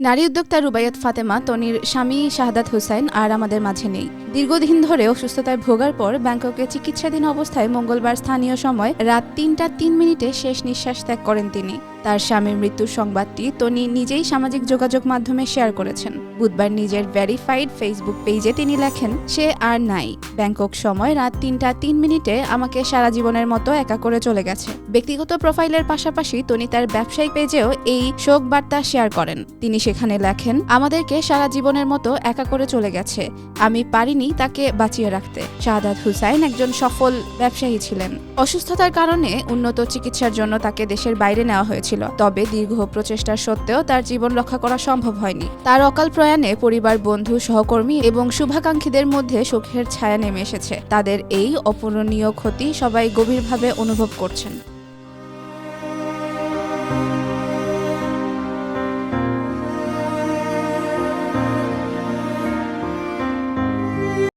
নারী উদ্যোক্তা রুবাইয়াত ফাতেমা, তনির স্বামী শাহাদাত হুসাইন আর আমাদের মাঝে নেই। দীর্ঘদিন ধরে অসুস্থতায় ভোগার পর ব্যাংককে চিকিৎসাধীন অবস্থায় মঙ্গলবার স্থানীয় সময় রাত তিনটা তিন মিনিটে শেষ নিঃশ্বাস ত্যাগ করেন তিনি। তার স্বামীর মৃত্যুর সংবাদটি তনি নিজেই সামাজিক যোগাযোগ মাধ্যমে শেয়ার করেছেন। বুধবার নিজের ভেরিফাইড ফেসবুক পেজে তিনি লেখেন, সে আর নাই। ব্যাংকক সময় রাত তিনটা তিন মিনিটে আমাকে সারা জীবনের মতো একা করে চলে গেছে। ব্যক্তিগত প্রোফাইলের পাশাপাশি তনি তার ব্যবসায়িক পেজেও এই শোক বার্তা শেয়ার করেন। তিনি সেখানে লেখেন, আমাদেরকে সারা জীবনের মতো একা করে চলে গেছে। আমি পারিনি তাকে বাঁচিয়ে রাখতে। শাহাদাত হুসাইন একজন সফল ব্যবসায়ী ছিলেন। অসুস্থতার কারণে উন্নত চিকিৎসার জন্য তাকে দেশের বাইরে নেওয়া হয়েছিল তবে দীর্ঘ প্রচেষ্টা সত্ত্বেও তার জীবন রক্ষা করা সম্ভব হয়নি। তার অকাল প্রয়াণে পরিবার, বন্ধু, সহকর্মী এবং শুভাকাঙ্ক্ষীদের মধ্যে সুখের ছায়া নেমে এসেছে। তাদের এই অপূরণীয় ক্ষতি সবাই গভীরভাবে অনুভব করছেন।